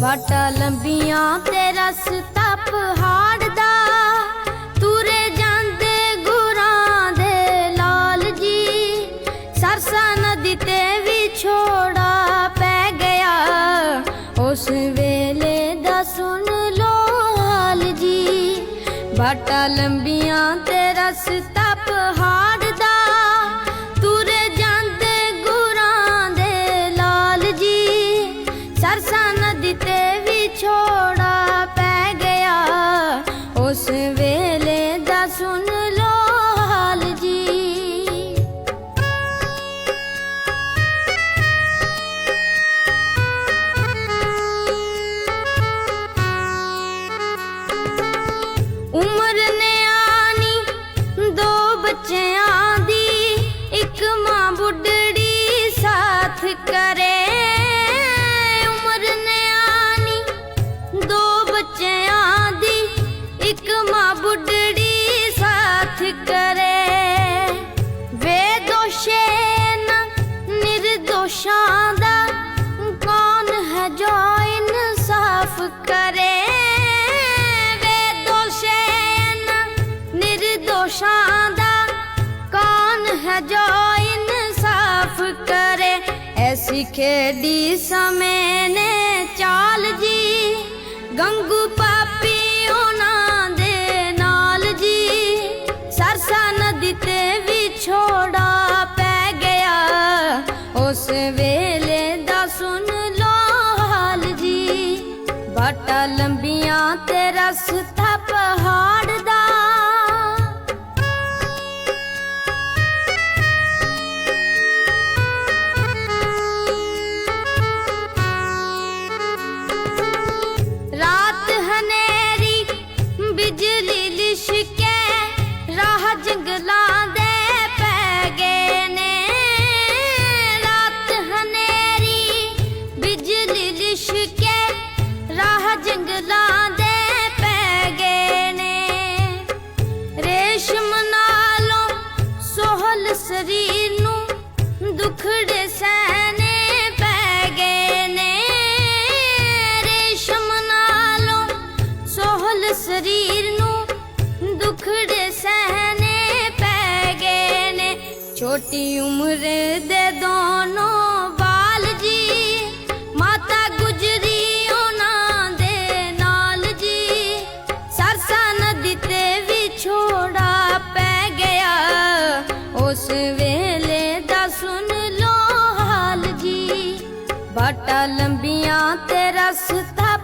ਵਾਟਾਂ ਲੰਬੀਆਂ ਤੇ ਰਸਤਾ ਪਹਾੜ ਦਾ ਤੁਰੇ ਜਾਂਦੇ ਗੁਰਾਂ ਦੇ ਲਾਲ ਜੀ। ਸਰਸਾ ਨਦੀ ਤੇ ਵੀ ਛੋੜਾ ਪੈ ਗਿਆ। ਉਸ ਵੇਲੇ ਦਾ ਸੁਣ ਲੋ ਹਾਲ ਜੀ। ਵਾਟਾਂ ਲੰਬੀਆਂ ਤੇ ਰਸਤਾ ਪਹਾੜ ਐਸੀ ਖੇਡੀ ਸਮੇਂ ਨੇ ਚਾਲ ਜੀ। ਗੰਗੂ ਪਾਪੀ ਉਹਨਾਂ ਦੇ ਨਾਲ ਜੀ। ਸਰਸਾ ਵੀ ਛੋੜਾ ਪੈ ਗਿਆ। ਉਸ ਵੇਲੇ ਦਾ ਸੁਣ ਲੋ ਹਾਲ ਜੀ। ਬਾਟਾ ਲੰਬੀਆਂ ਤੇ ਰਸਤਾ ਜੰਗਲਾਂ ਦੇ ਪੈ ਗਏ ਨੇ। ਰਾਤ ਹਨੇਰੀ, ਬਿਜਲੀ ਲਿਸ਼ਕੇ, ਰਾਹ ਜੰਗਲਾਂ ਦੇ ਪੈ ਗਏ ਨੇ। ਰੇਸ਼ਮ ਨਾਲੋਂ ਸੋਹਲ ਸਰੀਰ ਨੂੰ ਦੁਖੜੇ ਸਹਿਨੇ ਪੈ ਗਏ ਨੇ। ਰੇਸ਼ਮ ਨਾਲੋਂ ਸੋਹਲ ਸਰੀਰ ਨੂੰ ਦੁਖੜੇ ਸਹਿਨੇ ਛੋਟੀ ਉਮਰ ਦੇ ਦੋਨੋਂ ਬਾਲ ਜੀ, ਮਾਤਾ ਗੁਜਰੀ ਉਹਨਾਂ ਦੇ ਨਾਲ ਜੀ। ਸਰਸਾ ਨਦੀ ਤੇ ਵੀ ਛੋੜਾ ਪੈ ਗਿਆ, ਉਸ ਵੇਲੇ ਦਾ ਸੁਣ ਲੋ ਹਾਲ ਜੀ। ਬਾਟਾ ਲੰਬੀਆਂ ਤੇ ਰਸਤਾ